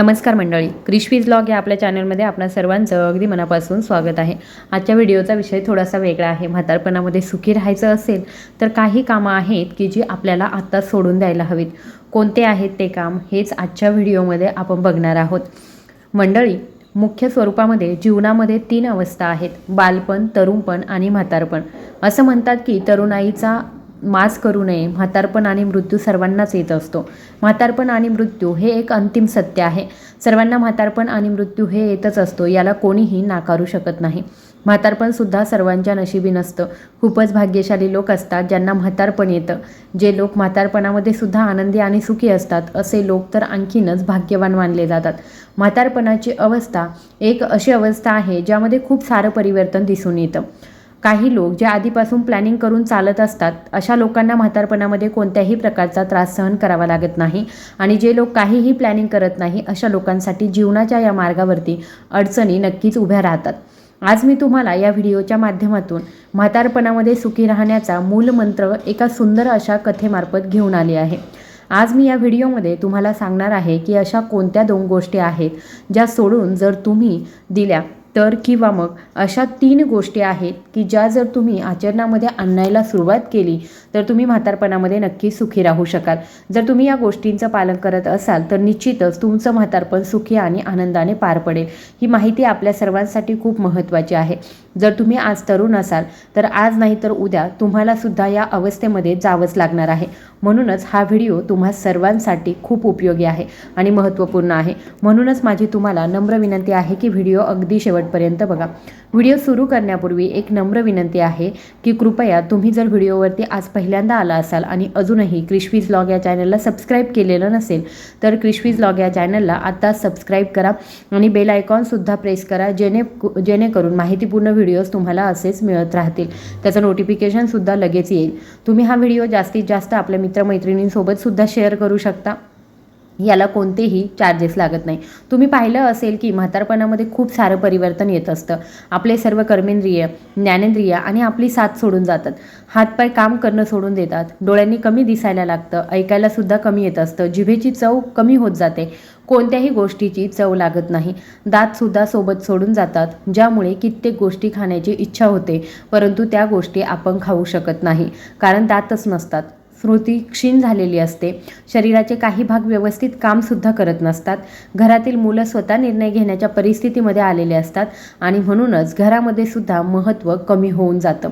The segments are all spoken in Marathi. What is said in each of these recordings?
नमस्कार मंडळी क्रिशवीज ब्लॉग या आपल्या चॅनलमध्ये आपल्या सर्वांचं अगदी मनापासून स्वागत आहे. आजच्या व्हिडिओचा विषय थोडासा वेगळा आहे. म्हातारपणामध्ये सुखी राहायचं असेल तर काही कामं आहेत की जी आपल्याला आत्ता सोडून द्यायला हवीत. कोणते आहेत ते काम हेच आजच्या व्हिडिओमध्ये आपण बघणार आहोत. मंडळी मुख्य स्वरूपामध्ये जीवनामध्ये तीन अवस्था आहेत. बालपण तरुणपण आणि म्हातारपण. असं म्हणतात की तरुणाईचा मास करू नये. म्हातारपण आणि मृत्यू सर्वांनाच येत असतो. म्हातारपण आणि मृत्यू हे एक अंतिम सत्य आहे. सर्वांना म्हातारपण आणि मृत्यू हे येतच असतो याला कोणीही नाकारू शकत नाही. म्हातारपणसुद्धा सर्वांच्या नशिबी नसतं. खूपच भाग्यशाली लोक असतात ज्यांना म्हातारपण येतं. जे लोक म्हातारपणामध्ये सुद्धा आनंदी आणि सुखी असतात असे लोक तर आणखीनच भाग्यवान मानले जातात. म्हातारपणाची अवस्था एक अशी अवस्था आहे ज्यामध्ये खूप सारं परिवर्तन दिसून येतं. काही लोक जे आधीपासून प्लॅनिंग करून चालत असतात अशा लोकांना म्हातारपणामध्ये कोणत्याही प्रकारचा त्रास सहन करावा लागत नाही. आणि जे लोक काहीही प्लॅनिंग करत नाही अशा लोकांसाठी जीवनाच्या या मार्गावरती अडचणी नक्कीच उभ्या राहतात. आज मी तुम्हाला या व्हिडिओच्या माध्यमातून म्हातारपणामध्ये सुखी राहण्याचा मूलमंत्र एका सुंदर अशा कथेमार्फत घेऊन आले आहे. आज मी या व्हिडिओमध्ये तुम्हाला सांगणार आहे की अशा कोणत्या दोन गोष्टी आहेत ज्या सोडून जर तुम्ही दिल्या तर किंवा मग अशा तीन गोष्टी आहेत की ज्या जर तुम्ही आचरणामध्ये आणायला सुरुवात केली तर तुम्ही म्हातारपणामध्ये नक्की सुखी राहू शकाल. जर तुम्ही या गोष्टींचं पालन करत असाल तर निश्चितच तुमचं म्हातारपण सुखी आणि आनंदाने पार पडेल. ही माहिती आपल्या सर्वांसाठी खूप महत्त्वाची आहे. जर तुम्ही आज तरुण असाल तर आज नाही तर उद्या तुम्हाला सुद्धा या अवस्थेमध्ये जावंच लागणार आहे. म्हणूनच हा व्हिडिओ तुम्हा सर्वांसाठी खूप उपयोगी आहे आणि महत्त्वपूर्ण आहे. म्हणूनच माझी तुम्हाला नम्र विनंती आहे की व्हिडिओ अगदी शेवटपर्यंत बघा. व्हिडिओ सुरू करण्यापूर्वी एक नम्र विनंती आहे की कृपया तुम्ही जर व्हिडिओवरती आज पहिल्यांदा आला असाल आणि अजूनही क्रिशवीज लॉग या चॅनलला सबस्क्राईब केलेलं नसेल तर क्रिशवीज लॉग या चॅनलला आता सबस्क्राईब करा आणि बेल आयकॉनसुद्धा प्रेस करा जेणे जेणेकरून माहितीपूर्ण व्हिडिओज तुम्हाला असेच मिळत राहतील. त्याचं नोटिफिकेशनसुद्धा लगेच येईल. तुम्ही हा व्हिडिओ जास्तीत जास्त आपल्या मित्रमैत्रिणींसोबतसुद्धा शेअर करू शकता. याला कोणतेही चार्जेस लागत नाही. तुम्ही पाहिलं असेल की म्हातारपणामध्ये खूप सारं परिवर्तन येत असतं. आपले सर्व कर्मेंद्रिय ज्ञानेंद्रिय आणि आपली साथ सोडून जातात. हातपाय काम करणं सोडून देतात. डोळ्यांनी कमी दिसायला लागतं. ऐकायलासुद्धा कमी येत असतं. जिभेची चव कमी होत जाते. कोणत्याही गोष्टीची चव लागत नाही. दातसुद्धा सोबत सोडून जातात ज्यामुळे कित्येक गोष्टी खाण्याची इच्छा होते परंतु त्या गोष्टी आपण खाऊ शकत नाही कारण दातच नसतात. स्मृती क्षीण झालेली असते. शरीराचे काही भाग व्यवस्थित कामसुद्धा करत नसतात. घरातील मुलं स्वतः निर्णय घेण्याच्या परिस्थितीमध्ये आलेले असतात आणि म्हणूनच घरामध्ये सुद्धा महत्त्व कमी होऊन जातं.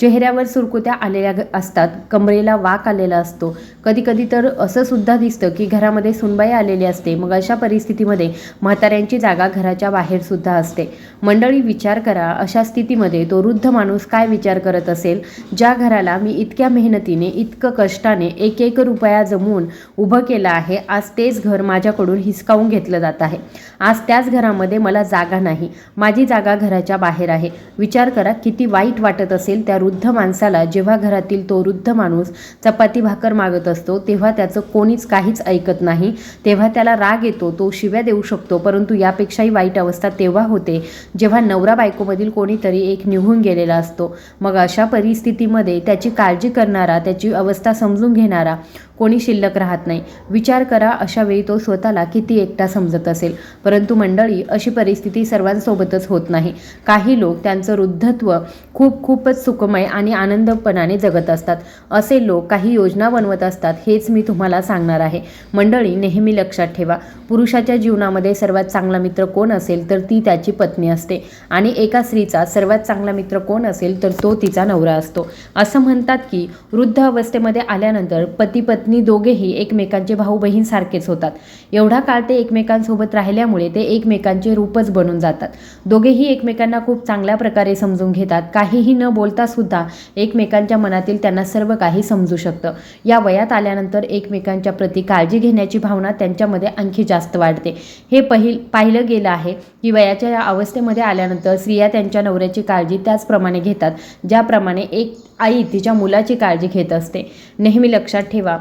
चेहऱ्यावर सुरकुत्या आलेल्या असतात. कमरेला वाक आलेला असतो. कधी कधी तर असं सुद्धा दिसतं की घरामध्ये सुनबाई आलेली असते. मग अशा परिस्थितीमध्ये म्हाताऱ्यांची जागा घराच्या बाहेर सुद्धा असते. मंडळी विचार करा. अशा स्थितीमध्ये तो वृद्ध माणूस काय विचार करत असेल? ज्या घराला मी इतक्या मेहनतीने इतकं कष्टाने एक एक रुपया जमवून उभं केलं आहे आज तेच घर माझ्याकडून हिसकावून घेतलं जात आहे. आज त्याच घरामध्ये मला जागा नाही. माझी जागा घराच्या बाहेर आहे. विचार करा किती वाईट वाटत असेल त्या वृद्ध माणसाला जेव्हा घरातील तो वृद्ध माणूस चपाती भाकर मागत असतो तेव्हा त्याचं कोणीच काहीच ऐकत नाही. तेव्हा त्याला राग येतो तो शिव्या देऊ शकतो परंतु यापेक्षाही वाईट अवस्था तेव्हा होते जेव्हा नवरा बायकोमधील कोणीतरी एक निघून गेलेला असतो. मग अशा परिस्थितीमध्ये त्याची काळजी करणारा त्याची अवस्था समजून घेणारा कोणी शिल्लक राहत नाही. विचार करा अशा वेळी तो स्वतःला किती एकटा समजत असेल. परंतु मंडळी अशी परिस्थिती सर्वांसोबतच होत नाही. काही लोक त्यांचं वृद्धत्व खूप खूपच सुखमय आणि आनंदपणाने जगत असतात. असे लोक काही योजना बनवत असतात हेच मी तुम्हाला सांगणार आहे. मंडळी नेहमी लक्षात ठेवा. पुरुषाच्या जीवनामध्ये सर्वात चांगला मित्र कोण असेल तर ती त्याची पत्नी असते. आणि एका स्त्रीचा सर्वात चांगला मित्र कोण असेल तर तो तिचा नवरा असतो. असं म्हणतात की वृद्ध अवस्थेमध्ये आल्यानंतर पती पत्नी दोघेही एकमेकांचे भाऊ बहीण सारखेच होतात. एवढा काळ ते एकमेकांसोबत राहिल्यामुळे ते एकमेकांचे रूपच बनून जातात. दोघेही एकमेकांना खूप चांगल्या प्रकारे समजून घेतात. काहीही न बोलता सुद्धा एकमेकांच्या मनातील त्यांना सर्व काही समजू शकतं. या वयात आल्यानंतर एकमेकांच्या प्रती काळजी घेण्याची भावना त्यांच्यामध्ये आणखी जास्त वाढते. हे पहिल पाहिलं गेलं आहे की वयाच्या या अवस्थेमध्ये आल्यानंतर स्त्रिया त्यांच्या नवऱ्याची काळजी त्याचप्रमाणे घेतात ज्याप्रमाणे एक आई तिच्या मुलाची काळजी घेत असते. नेहमी लक्षात ठेवा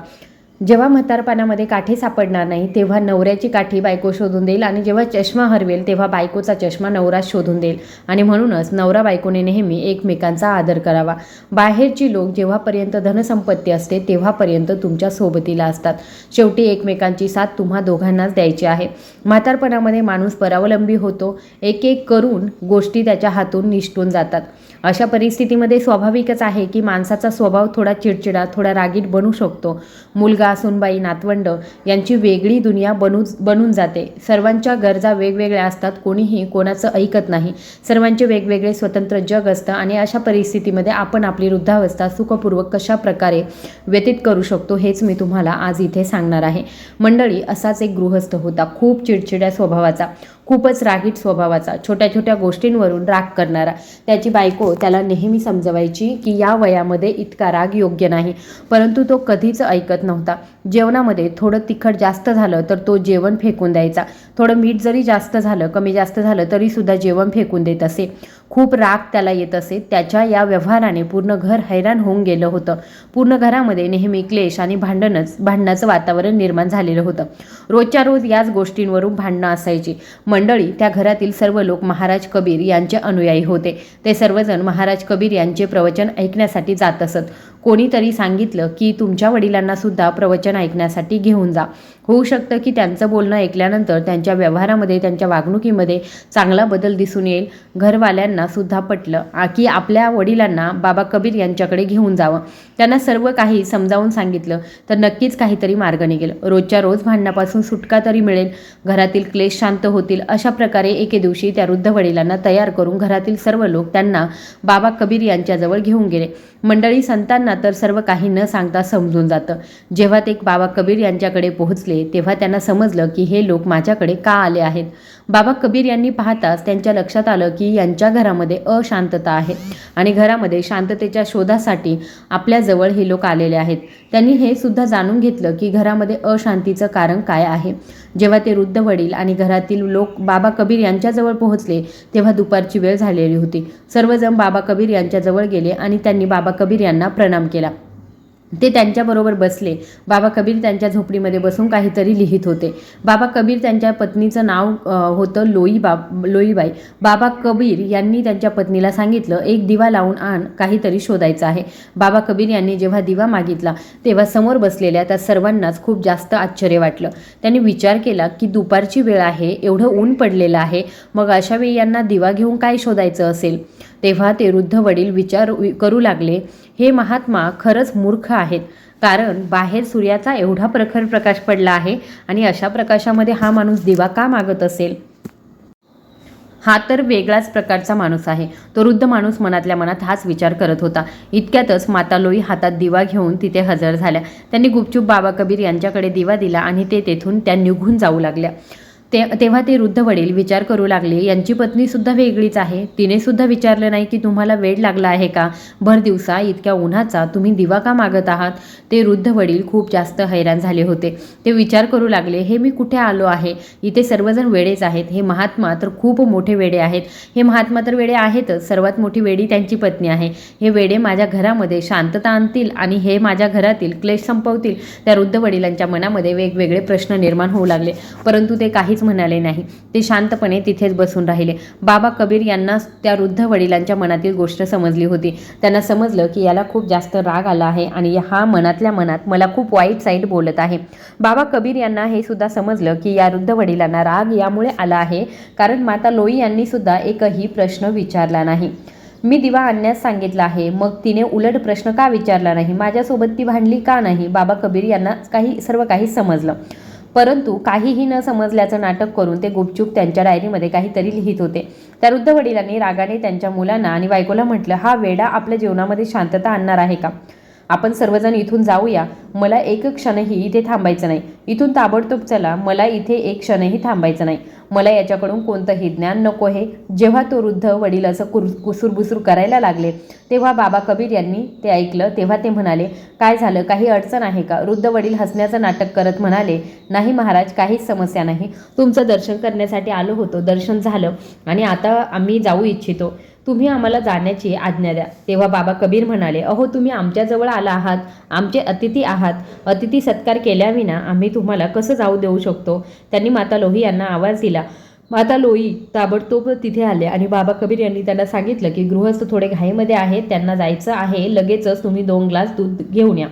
जेव्हा म्हातारपणामध्ये काठी सापडणार नाही तेव्हा नवऱ्याची काठी बायको शोधून देईल आणि जेव्हा चष्मा हरवेल तेव्हा बायकोचा चष्मा नवरा शोधून देईल. आणि म्हणूनच नवरा बायकोने नेहमी एकमेकांचा आदर करावा. बाहेरची लोक जेव्हापर्यंत धनसंपत्ती असते तेव्हापर्यंत तुमच्या सोबतीला असतात. शेवटी एकमेकांची साथ तुम्हा दोघांनाच द्यायची आहे. म्हातारपणामध्ये माणूस परावलंबी होतो एक एक करून गोष्टी त्याच्या हातून निष्ठून जातात. अशा परिस्थितीमध्ये स्वाभाविकच आहे की माणसाचा स्वभाव थोडा चिडचिडा थोडा रागीट बनू शकतो. मुलगा सुनबाई नातवंड यांची वेगळी दुनिया बनू बनून जाते. सर्वांच्या गरजा वेगवेगळ्या असतात कोणीही कोणाचं ऐकत नाही. सर्वांचे वेगवेगळे स्वतंत्र जग असतं आणि अशा परिस्थितीमध्ये आपण आपली वृद्धावस्था सुखपूर्वक कशा प्रकारे व्यतीत करू शकतो हेच मी तुम्हाला आज इथे सांगणार आहे. मंडळी असाच एक गृहस्थ होता खूप चिडचिड्या स्वभावाचा. खूपच रागीट स्वभावाचा छोट्या छोट्या गोष्टींवरून राग करणारा. त्याची बायको त्याला नेहमी समजवायची की या वयामध्ये इतका राग योग्य नाही. परंतु तो कधीच ऐकत नव्हता. जेवणामध्ये थोडं तिखट जास्त झालं तर तो जेवण फेकून द्यायचा. थोडं मीठ जरी जास्त झालं कमी जास्त झालं तरीसुद्धा जेवण फेकून देत असे. खूप राग त्याला येत असे. त्याच्या या व्यवहाराने पूर्ण घर हैराण होऊन गेलं होतं. पूर्ण घरामध्ये नेहमी क्लेश आणि भांडणच भांडणाचं वातावरण निर्माण झालेलं होतं. रोजच्या रोज याच गोष्टींवरून भांडणं असायची. मंडळी त्या घरातील सर्व लोक महाराज कबीर यांचे अनुयायी होते. ते सर्वजण महाराज कबीर यांचे प्रवचन ऐकण्यासाठी जात असत. कोणीतरी सांगितलं की तुमच्या वडिलांना सुद्धा प्रवचन ऐकण्यासाठी घेऊन जा. होऊ शकतं की त्यांचं बोलणं ऐकल्यानंतर त्यांच्या व्यवहारामध्ये त्यांच्या वागणुकीमध्ये चांगला बदल दिसून येईल. घरवाल्यांना सुद्धा पटलं. की आपल्या वडिलांना बाबा कबीर यांच्याकडे घेऊन जावं. त्यांना सर्व काही समजावून सांगितलं तर नक्कीच काहीतरी मार्ग निघेल. रोजच्या रोज भांडणापासून सुटका तरी मिळेल. घरातील क्लेश शांत होतील. अशा प्रकारे एके दिवशी त्या वृद्ध वडिलांना तयार करून घरातील सर्व लोक त्यांना बाबा कबीर यांच्याजवळ घेऊन गेले. मंडळी संतांना तर सर्व काही न सांगता समजून जातं. जेव्हा ते बाबा कबीर यांच्याकडे पोहोचले तेव्हा त्यांना समजलं की हे लोक माझ्याकडे का आले आहेत? बाबा कबीर यांनी पाहताच त्यांच्या लक्षात आलं की यांच्या घरामध्ये अशांतता आहे आणि घरामध्ये शांततेच्या शोधासाठी आपल्याजवळ हे लोक आलेले आहेत. त्यांनी हे सुद्धा जाणून घेतलं की घरामध्ये अशांतीचं कारण काय आहे. जेव्हा ते वृद्ध वडील आणि घरातील लोक बाबा कबीर यांच्याजवळ पोहोचले तेव्हा दुपारची वेळ झालेली होती. सर्वजण बाबा कबीर यांच्याजवळ गेले आणि त्यांनी बाबा कबीर यांना प्रणाम केला. ते त्यांच्याबरोबर बसले. बाबा कबीर त्यांच्या झोपडीमध्ये बसून काहीतरी लिहित होते. बाबा कबीर त्यांच्या पत्नीचं नाव होतं लोई बाब लोईबाई. बाबा कबीर यांनी त्यांच्या पत्नीला सांगितलं एक दिवा लावून आण काहीतरी शोधायचं आहे. बाबा कबीर यांनी जेव्हा दिवा मागितला तेव्हा समोर बसलेल्या त्या सर्वांनाच खूप जास्त आश्चर्य वाटलं. त्यांनी विचार केला की दुपारची वेळ आहे एवढं ऊन पडलेलं आहे. मग अशा वेळी यांना दिवा घेऊन काय शोधायचं असेल? तेव्हा ते वृद्ध वडील विचार करू लागले. हे महात्मा खरंच मूर्ख आहेत. कारण बाहेर सूर्याचा एवढा प्रखर प्रकाश पडला आहे आणि अशा प्रकाशामध्ये हा माणूस दिवा का मागत असेल? हा तर वेगळाच प्रकारचा माणूस आहे. तो वृद्ध माणूस मनातल्या मनात हाच विचार करत होता. इतक्यातच माता लोई हातात दिवा घेऊन तिथे हजर झाल्या. त्यांनी गुपचूप बाबा कबीर यांच्याकडे दिवा दिला आणि ते तेथून त्या निघून जाऊ लागल्या. ते तेव्हा ते वृद्ध वडील विचार करू लागले यांची पत्नीसुद्धा वेगळीच आहे. तिने सुद्धा विचारलं नाही की तुम्हाला वेळ लागला आहे का? भर दिवसा इतक्या उन्हाचा तुम्ही दिवा का मागत आहात? ते वृद्ध वडील खूप जास्त हैराण झाले होते. ते विचार करू लागले हे मी कुठे आलो आहे? इथे सर्वजण वेडेच आहेत. हे महात्मा तर खूप मोठे वेडे आहेत. हे महात्मा तर वेडे आहेतच. सर्वात मोठी वेडी त्यांची पत्नी आहे. हे वेडे माझ्या घरामध्ये शांतता आणतील आणि हे माझ्या घरातील क्लेश संपवतील. त्या वृद्ध वडिलांच्या मनामध्ये वेगवेगळे प्रश्न निर्माण होऊ लागले. परंतु ते काही काहीच म्हणाले नाही. ते शांतपणे तिथेच बसून राहिले. बाबा कबीर यांना त्या वृद्ध वडिलांच्या मनातील गोष्ट समजली होती. त्यांना समजलं की याला खूप जास्त राग आला आहे आणि हा मनातल्या मनात मला खूप वाईट साईड बोलत आहे. बाबा कबीर यांना हे सुद्धा समजलं की या वृद्ध वडिलांना राग यामुळे आला आहे कारण माता लोई यांनी सुद्धा एकही प्रश्न विचारला नाही. मी दिवा आणण्यास सांगितलं आहे. मग तिने उलट प्रश्न का विचारला नाही? माझ्यासोबत ती भांडली का नाही? बाबा कबीर यांना काही सर्व काही समजलं. परंतु काहीही न समजल्याचं नाटक करून ते गुपचूप त्यांच्या डायरीमध्ये काहीतरी लिहित होते. त्या वृद्ध वडिलांनी रागाने त्यांच्या मुलांना आणि बायकोला म्हटलं हा वेडा आपल्या जीवनामध्ये शांतता आणणार आहे का? आपण सर्वजण इथून जाऊया. मला एक क्षणही इथे थांबायचं नाही. इथून ताबडतोब चला. मला इथे एक क्षणही थांबायचं नाही. मला याच्याकडून कोणतंही ज्ञान नको हे. जेव्हा तो वृद्ध वडील असं कुर कुसूरबुसूर करायला लागले तेव्हा बाबा कबीर यांनी ते ऐकलं तेव्हा ते म्हणाले काय झालं? काही अडचण आहे का? वृद्ध वडील हसण्याचं नाटक करत म्हणाले नाही महाराज काहीच समस्या नाही. तुमचं दर्शन करण्यासाठी आलो होतो. दर्शन झालं आणि आता आम्ही जाऊ इच्छितो. तुम्ही आम्हाला जाण्याची आज्ञा द्या. तेव्हा बाबा कबीर म्हणाले अहो तुम्ही आमच्याजवळ आला आहात आमचे अतिथी आहात. अतिथी सत्कार केल्याविना आम्ही तुम्हाला कसं जाऊ देऊ शकतो? त्यांनी माता लोही यांना आवाज दिला. माता लोई ताबडतोब तिथे आले आणि बाबा कबीर यांनी त्यांना सांगितलं की गृहस्थ थोडे घाईमध्ये आहेत त्यांना जायचं आहे लगेचच तुम्ही दोन ग्लास दूध घेऊन या.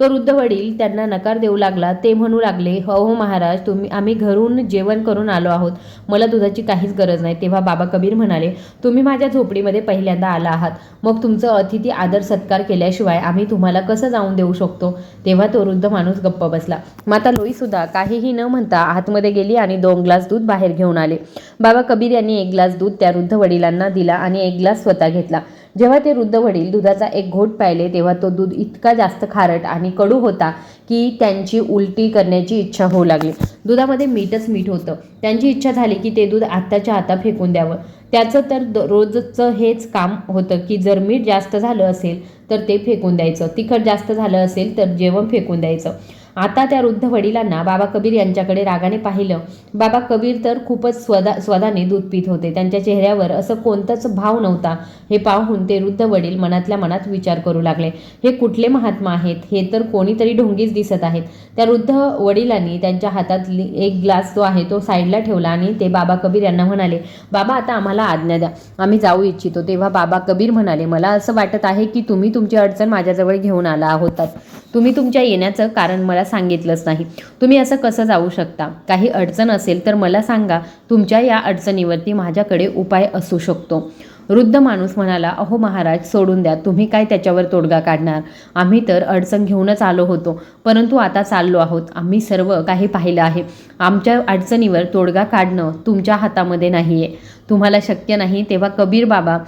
तो वृद्ध वडील त्यांना नकार देऊ लागला. ते म्हणू लागले हो हो महाराज तुम्ही आम्ही घरून जेवण करून आलो आहोत. मला दुधाची काहीच गरज नाही. तेव्हा बाबा कबीर म्हणाले तुम्ही माझ्या झोपडीमध्ये पहिल्यांदा आला आहात. मग तुमचं अतिथी आदर सत्कार केल्याशिवाय आम्ही तुम्हाला कसं जाऊन देऊ शकतो? तेव्हा तो वृद्ध माणूस गप्प बसला. माता लोईसुद्धा काहीही न म्हणता आतमध्ये गेली आणि दोन ग्लास दूध बाहेर घेऊन आले. बाबा कबीर यांनी एक ग्लास दूध त्या वृद्ध वडिलांना दिला आणि एक ग्लास स्वतः घेतला. जेव्हा ते वृद्ध वडील दुधाचा एक घोट प्यायले तेव्हा तो दूध इतका जास्त खारट आणि कडू होता की त्यांची उलटी करण्याची इच्छा होऊ लागली. दुधामध्ये मीठच मीठ होतं. त्यांची इच्छा झाली की ते दूध आत्ताच्या आता फेकून द्यावं. त्याचं तर द- रोजचं हेच काम होतं की जर मीठ जास्त झालं असेल तर ते फेकून द्यायचं. तिखट जास्त झालं असेल तर जेवण फेकून द्यायचं. आता त्या वृद्ध वडिलांना बाबा कबीर यांच्याकडे रागाने पाहिलं. बाबा कबीर तर खूपच स्वदा स्वदाने दूध पित होते. त्यांच्या चेहऱ्यावर असं कोणताच भाव नव्हता. हे पाहून ते वृद्ध वडील मनातल्या मनात विचार करू लागले. हे कुठले महात्मा आहेत? हे तर कोणीतरी ढोंगीच दिसत आहेत. त्या वृद्ध वडिलांनी त्यांच्या हातातली एक ग्लास जो आहे तो साईडला ठेवला आणि ते बाबा कबीर यांना म्हणाले बाबा आता आम्हाला आज्ञा द्या. आम्ही जाऊ इच्छितो. तेव्हा बाबा कबीर म्हणाले मला असं वाटत आहे की तुम्ही तुमची अडचण माझ्याजवळ घेऊन आला आहोतात तुम्ही तुमच्या येण्याचं कारण मला सांगितलंच नाही. तुम्ही असं कसं जाऊ शकता? काही अडचण असेल तर मला सांगा. तुमच्या या अडचणीवरती माझ्याकडे उपाय असू शकतो. वृद्ध माणूस म्हणाला अहो महाराज सोडून द्या. तुम्ही काय त्याच्यावर तोडगा काढणार? आम्ही तर अडचण घेऊनच आलो होतो. परंतु आता चाललो आहोत. आम्ही सर्व काही पाहिलं आहे. आमच्या अडचणीवर तोडगा काढणं तुमच्या हातामध्ये नाही आहे तुम्हाला शक्य नाही. तेव्हा कबीर बाबा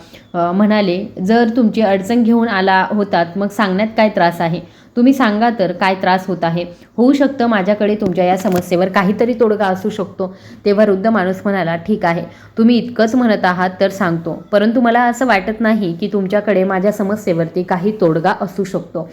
म्हणाले जर तुमची अडचण घेऊन आला होतात मग सांगण्यात काय त्रास आहे? तुम्ही सांगा तर काय त्रास होत आहे. होऊ शकतं माझ्याकडे तुमच्या या समस्येवर काहीतरी तोडगा असू शकतो. तेव्हा वृद्ध माणूस म्हणाला ठीक आहे. तुम्ही इतकंच म्हणत आहात तर सांगतो. परंतु मला असं वाटत नाही की तुमच्याकडे माझ्या समस्येवरती काही तोडगा असू शकतो.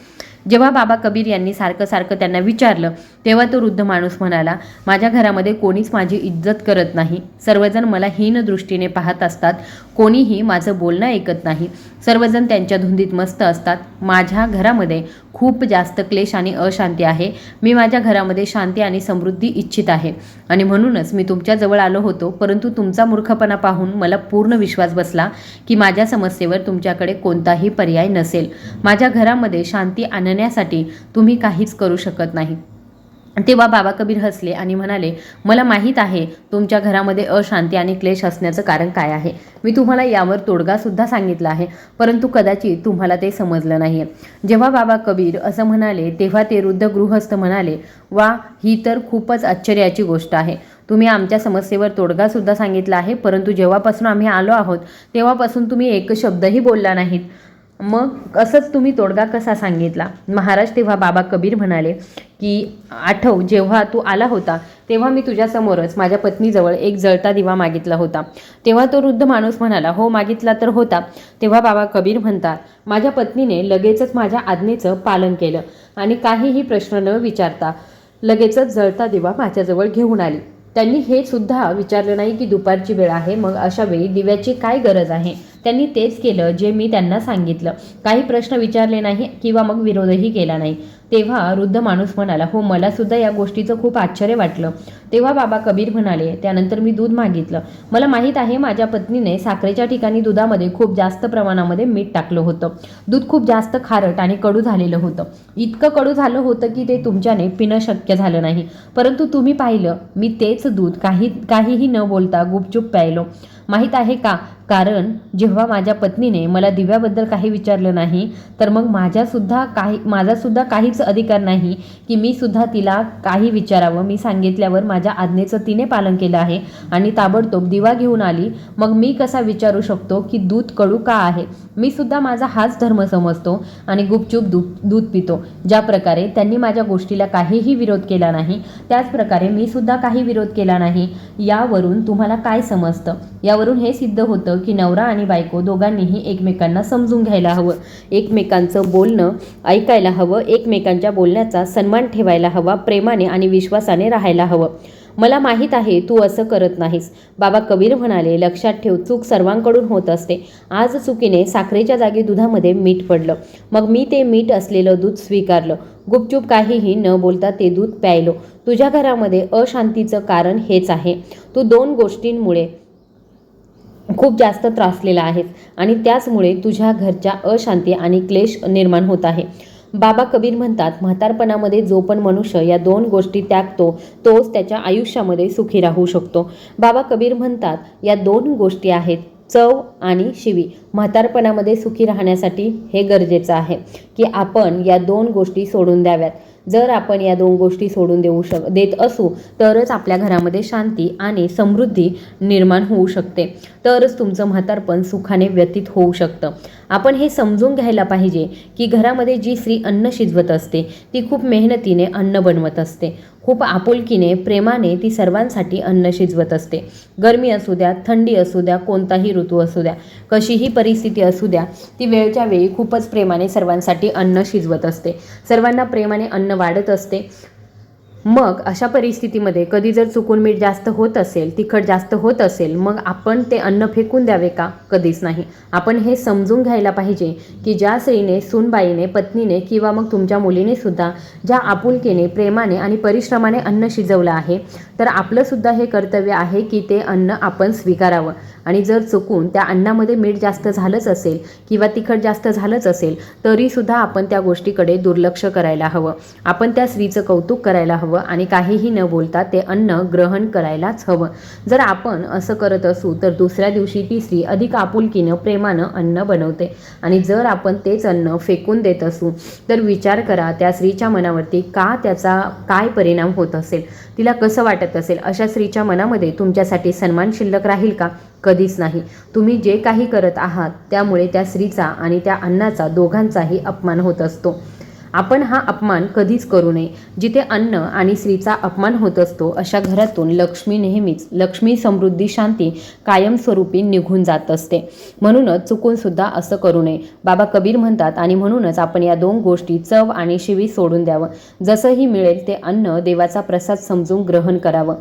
जेव्हा बाबा कबीर यांनी सारखं सारखं त्यांना विचारलं तेव्हा तो वृद्ध माणूस म्हणाला माझ्या घरामध्ये कोणीच माझी इज्जत करत नाही. सर्वजण मला हीन दृष्टीने पाहत असतात. कोणीही माझं बोलणं ऐकत नाही. सर्वजण त्यांच्या धुंदीत मस्त असतात. माझ्या घरामध्ये खूप जास्त क्लेश आणि अशांती आहे. मी माझ्या घरामध्ये शांती आणि समृद्धी इच्छित आहे. आणि म्हणूनच मी तुमच्याजवळ आलो होतो परंतु तुमचा मूर्खपणा पाहून मला पूर्ण विश्वास बसला की माझ्या समस्येवर तुमच्याकडे कोणताही पर्याय नसेल. माझ्या घरामध्ये शांती आणण्यासाठी तुम्ही काहीच करू शकत नाही. तेव्हा बाबा कबीर हसले आणि म्हणाले मला माहीत आहे तुमच्या घरामध्ये अशांती आणि क्लेश असण्याचं कारण काय आहे. मी तुम्हाला यावर तोडगासुद्धा सांगितला आहे परंतु कदाचित तुम्हाला ते समजलं नाही. आहे जेव्हा बाबा कबीर असं म्हणाले तेव्हा ते वृद्ध गृहस्थ म्हणाले वा ही तर खूपच आश्चर्याची गोष्ट आहे. तुम्ही आमच्या समस्येवर तोडगासुद्धा सांगितला आहे परंतु जेव्हापासून आम्ही आलो आहोत तेव्हापासून तुम्ही एक शब्दही बोलला नाहीत. मग असंच तुम्ही तोडगा कसा सांगितला? महाराज तेव्हा बाबा कबीर म्हणाले की आठव जेव्हा तू आला होता तेव्हा मी तुझ्यासमोरच माझ्या पत्नीजवळ एक जळता दिवा मागितला होता. तेव्हा तो वृद्ध माणूस म्हणाला हो मागितला तर होता. तेव्हा बाबा कबीर म्हणतात माझ्या पत्नीने लगेचच माझ्या आज्ञेचं पालन केलं आणि काहीही प्रश्न न विचारता लगेचच जळता दिवा माझ्याजवळ घेऊन आली. त्यांनी हे सुद्धा विचारलं नाही की दुपारची वेळ आहे मग अशा वेळी दिव्याची काय गरज आहे? त्यांनी तेच केलं जे मी त्यांना सांगितलं. काही प्रश्न विचारले नाही किंवा मग विरोधही केला नाही. तेव्हा वृद्ध माणूस म्हणाला हो मला सुद्धा या गोष्टीचं खूप आश्चर्य वाटलं. तेव्हा बाबा कबीर म्हणाले त्यानंतर मी दूध मागितलं. मला माहीत आहे माझ्या पत्नीने साखरेच्या ठिकाणी दुधामध्ये खूप जास्त प्रमाणामध्ये मीठ टाकलं होतं. दूध खूप जास्त खारट आणि कडू झालेलं होतं. इतकं कडू झालं होतं की ते तुमच्याने पिणं शक्य झालं नाही. परंतु तुम्ही पाहिलं मी तेच दूध काही काहीही न बोलता गुपचूप प्यायलो. माहीत आहे का कारण जेव्हा माझ्या पत्नीने मला दिव्याबद्दल काही विचारलं नाही तर मग माझ्यासुद्धा काही माझासुद्धा काहीच अधिकार नाही की मी सुद्धा तिला काही विचारावं. मी सांगितल्यावर माझ्या आज्ञेचं तिने पालन केलं आहे आणि ताबडतोब दिवा घेऊन आली. मग मी कसा विचारू शकतो की दूध कडू का आहे? मी सुद्धा माझा हाच धर्म समजतो आणि गुपचूप दूध दूध पितो. ज्या प्रकारे त्यांनी माझ्या गोष्टीला काहीही विरोध केला नाही त्याच प्रकारे मी सुद्धा काही विरोध केला नाही. यावरून तुम्हाला काय समजतं? यावरून हे सिद्ध होतं की नवरा आणि बायको दोघांनीही एकमेकांना समजून घ्यायला हवं. एकमेकांचं बोलणं ऐकायला हवं. एकमेकांच्या बोलण्याचा सन्मान ठेवायला हवा प्रेमाने आणि विश्वासाने राहायला हवं. मला माहीत आहे तू असं करत नाहीस. बाबा कबीर म्हणाले लक्षात ठेव चूक सर्वांकडून होत असते. आज चुकीने साखरेच्या जागी दुधामध्ये मीठ पडलं. मग मी ते मीठ असलेलं दूध स्वीकारलं. गुपचूप काहीही न बोलता ते दूध प्यायलो. तुझ्या घरामध्ये अशांतीचं कारण हेच आहे. तू दोन गोष्टींमुळे खूप जास्त त्रासलेला आहेस आणि त्याचमुळे तुझ्या घरच्या अशांती आणि क्लेश निर्माण होत आहे. बाबा कबीर म्हणतात म्हातारपणामध्ये जो पण मनुष्य या दोन गोष्टी त्यागतो तोच त्याच्या आयुष्यामध्ये सुखी राहू शकतो. बाबा कबीर म्हणतात या दोन गोष्टी आहेत चव आणि शिवी. म्हातारपणामध्ये सुखी राहण्यासाठी हे गरजेचं आहे की आपण या दोन गोष्टी सोडून द्याव्यात. जर आपण या दोन गोष्टी सोडून देऊ शक देत असू तरच आपल्या घरामध्ये शांती आणि समृद्धी निर्माण होऊ शकते. तरच तुमचं म्हातारपण सुखाने व्यतीत होऊ शकतं. आपण हे समजून घ्यायला पाहिजे की घरामध्ये जी स्त्री अन्न शिजवत असते ती खूप मेहनतीने अन्न बनवत असते. खूप आपुलकीने प्रेमाने ती सर्वांसाठी अन्न शिजवत असते. गरमी असू द्या थंडी असू द्या कोणताही ऋतू असू द्या कशीही परिस्थिती असू द्या ती वेळच्या वेळी खूपच प्रेमाने सर्वांसाठी अन्न शिजवत असते. सर्वांना प्रेमाने अन्न वाढत असते. मग अशा परिस्थितीमध्ये कधी जर चुकून मीठ जास्त होत असेल तिखट जास्त होत असेल मग आपण ते अन्न फेकून द्यावे का? कधीच नाही. आपण हे समजून घ्यायला पाहिजे की ज्या स्त्रीने सूनबाईने पत्नीने किंवा मग तुमच्या मुलीने सुद्धा ज्या आपुलकीने प्रेमाने आणि परिश्रमाने अन्न शिजवलं आहे तर आपलंसुद्धा हे कर्तव्य आहे की ते अन्न आपण स्वीकारावं. आणि जर चुकून त्या अन्नामध्ये मीठ जास्त झालंच असेल किंवा तिखट जास्त झालंच असेल तरीसुद्धा आपण त्या गोष्टीकडे दुर्लक्ष करायला हवं. आपण त्या स्त्रीचं कौतुक करायला हवं आणि काहीही न बोलता ते अन्न ग्रहण करायलाच हवं. जर आपण असं करत असू तर दुसऱ्या दिवशी ती स्त्री अधिक आपुलकीनं प्रेमानं अन्न बनवते. आणि जर आपण तेच अन्न फेकून देत असू तर विचार करा त्या स्त्रीच्या मनावरती का त्याचा काय परिणाम होत असेल? तिला कसं वाटत असेल? अशा स्त्रीच्या मनामध्ये तुमच्यासाठी सन्मान शिल्लक राहील का? कधीच नाही. तुम्ही जे काही करत आहात त्यामुळे त्या स्त्रीचा आणि त्या अन्नाचा दोघांचाही अपमान होत असतो. आपण हा अपमान कधीच करू नये. जिथे अन्न आणि स्त्रीचा अपमान होत असतो अशा घरातून लक्ष्मी नेहमीच लक्ष्मी समृद्धी शांती कायमस्वरूपी निघून जात असते. म्हणूनच चुकूनसुद्धा असं करू नये. बाबा कबीर म्हणतात आणि म्हणूनच आपण या दोन गोष्टी चव आणि शिवी सोडून द्यावं. जसंही मिळेल ते अन्न देवाचा प्रसाद समजून ग्रहण करावं.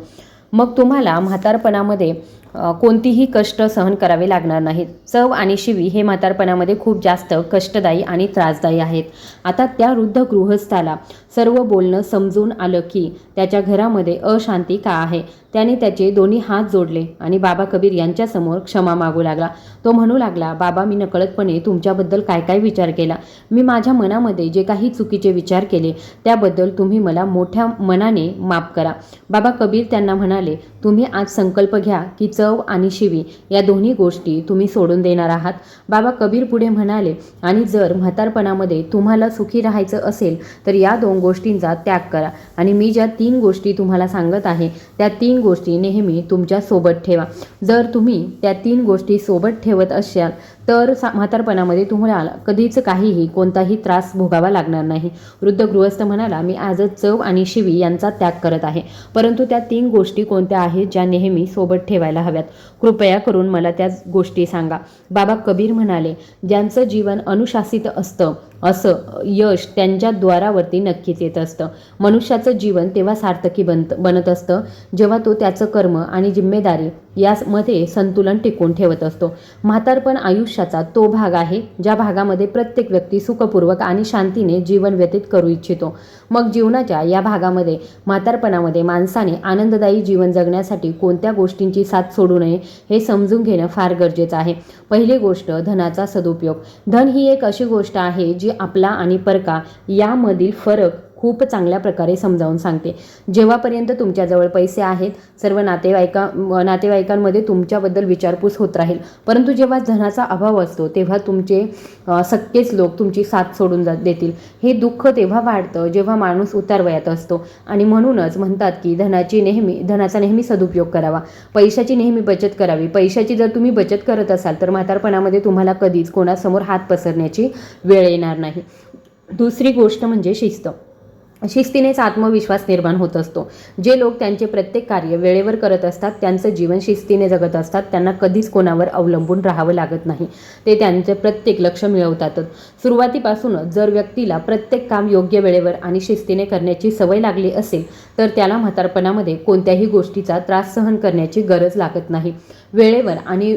मग तुम्हाला म्हातारपणामध्ये कोणतीही कष्ट सहन करावे लागणार नाहीत. चव आणि शिवी हे म्हातारपणामध्ये खूप जास्त कष्टदायी आणि त्रासदायी आहेत. आता त्या वृद्ध गृहस्थाला सर्व बोलणं समजून आलं की त्याच्या घरामध्ये अशांती का आहे? त्याने त्याचे दोन्ही हात जोडले आणि बाबा कबीर यांच्यासमोर क्षमा मागू लागला. तो म्हणू लागला बाबा मी नकळतपणे तुमच्याबद्दल काय काय विचार केला? मी माझ्या मनामध्ये जे काही चुकीचे विचार केले त्याबद्दल तुम्ही मला मोठ्या मनाने माफ करा. बाबा कबीर त्यांना म्हणाले तुम्ही आज संकल्प घ्या की चव चव आणि शिवी या दोन्ही गोष्टी तुम्ही सोडून देणार आहात. बाबा कबीर पुढे म्हणाले आणि जर म्हातारपणामध्ये तुम्हाला सुखी राहायचं असेल तर या दोन गोष्टींचा त्याग करा. आणि मी ज्या तीन गोष्टी तुम्हाला सांगत आहे त्या तीन गोष्टी नेहमी तुमच्यासोबत ठेवा. जर तुम्ही त्या तीन गोष्टी सोबत ठेवत असाल तर सा म्हातारपणामध्ये तुम्हाला कधीच काहीही कोणताही त्रास भोगावा लागणार नाही. वृद्ध गृहस्थ म्हणाला मी आजच चव आणि शिवी यांचा त्याग करत आहे. परंतु त्या तीन गोष्टी कोणत्या आहेत ज्या नेहमी सोबत ठेवायला हव्यात? कृपया करून मला त्या गोष्टी सांगा. बाबा कबीर म्हणाले ज्यांचं जीवन अनुशासित असतं असं यश त्यांच्या द्वारावरती नक्कीच येत असतं. मनुष्याचं जीवन तेव्हा सार्थकी बनत बनत असतं जेव्हा तो त्याचं कर्म आणि जिम्मेदारी यामध्ये संतुलन टिकून ठेवत असतो. म्हातारपण आयुष्याचा तो भाग आहे ज्या भागामध्ये प्रत्येक व्यक्ती सुखपूर्वक आणि शांतीने जीवन व्यतीत करू इच्छितो. मग जीवनाच्या या भागामध्ये म्हातारपणामध्ये माणसाने आनंददायी जीवन जगण्यासाठी कोणत्या गोष्टींची साथ सोडू नये हे समजून घेणं फार गरजेचं आहे. पहिली गोष्ट धनाचा सदुपयोग. धन ही एक अशी गोष्ट आहे जी आपला आणि परका यामधील फरक खूप चांगल्या प्रकारे समजावून सांगते. जेव्हापर्यंत तुमच्याजवळ पैसे आहेत सर्व नातेवाईका नातेवाईकांमध्ये तुमच्याबद्दल विचारपूस होत राहील. परंतु जेव्हा धनाचा अभाव असतो तेव्हा तुमचे सक्केच लोक तुमची साथ सोडून जा देतील. हे दुःख तेव्हा वाढतं जेव्हा माणूस उतारवयात असतो. आणि म्हणूनच म्हणतात की धनाची नेहमी धनाचा नेहमी सदुपयोग करावा. पैशाची नेहमी बचत करावी. पैशाची जर तुम्ही बचत करत असाल तर म्हातारपणामध्ये तुम्हाला कधीच कोणासमोर हात पसरण्याची वेळ येणार नाही. दुसरी गोष्ट म्हणजे शिस्त. शिस्तीनेच आत्मविश्वास निर्माण होत असतो. जे लोक त्यांचे प्रत्येक कार्य वेळेवर करत असतात त्यांचं जीवन शिस्तीने जगत असतात त्यांना कधीच कोणावर अवलंबून राहावं लागत नाही. ते त्यांचे प्रत्येक लक्ष मिळवतातच सुरुवातीपासूनच जर व्यक्तीला प्रत्येक काम योग्य वेळेवर आणि शिस्तीने करण्याची सवय लागली असेल तर त्याला म्हातारपणामध्ये कोणत्याही गोष्टीचा त्रास सहन करण्याची गरज लागत नाही. वेळेवर आणि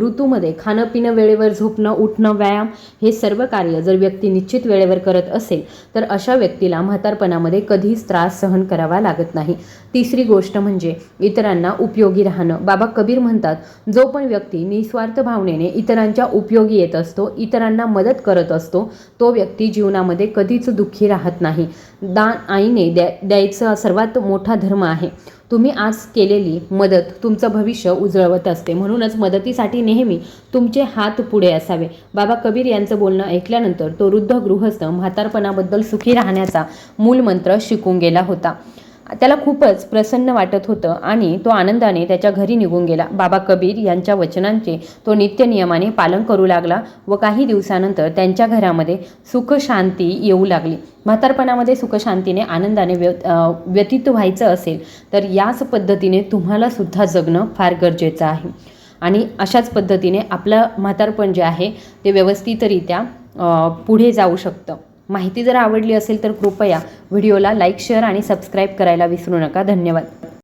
ऋतूमध्ये खाणं पिणं वेळेवर झोपणं उठणं व्यायाम हे सर्व कार्य जर व्यक्ती निश्चित वेळेवर करत असेल तर अशा व्यक्तीला म्हातारपणामध्ये कधीच त्रास सहन करावा लागत नाही. तिसरी गोष्ट म्हणजे इतरांना उपयोगी राहणं. बाबा कबीर म्हणतात जो पण व्यक्ती निस्वार्थ भावनेने इतरांच्या उपयोगी येत असतो इतरांना मदत करत असतो तो व्यक्ती जीवनामध्ये कधीच दुःखी राहत नाही. दान आईने द्या द्यायचा सर्वात मोठा धर्म आहे. तुम्ही आज केलेली मदत तुमचं भविष्य उजळवत असते. म्हणूनच मदतीसाठी नेहमी तुमचे हात पुढे असावे. बाबा कबीर यांचं बोलणं ऐकल्यानंतर तो वृद्ध गृहस्थ म्हातारपणाबद्दल सुखी राहण्याचा मूलमंत्र शिकून गेला होता. त्याला खूपच प्रसन्न वाटत होतं आणि तो आनंदाने त्याच्या घरी निघून गेला. बाबा कबीर यांच्या वचनांचे तो नित्यनियमाने पालन करू लागला व काही दिवसानंतर त्यांच्या घरामध्ये सुखशांती येऊ लागली. म्हातारपणामध्ये सुखशांतीने आनंदाने व्य व्यतीत व्हायचं असेल तर याच पद्धतीने तुम्हाला सुद्धा जगणं फार गरजेचं आहे. आणि अशाच पद्धतीने आपलं म्हातारपण जे आहे ते व्यवस्थितरित्या पुढे जाऊ शकतं. माहिती जर आवडली असेल तर कृपया व्हिडिओला लाईक शेअर आणि सबस्क्राईब करायला विसरू नका. धन्यवाद.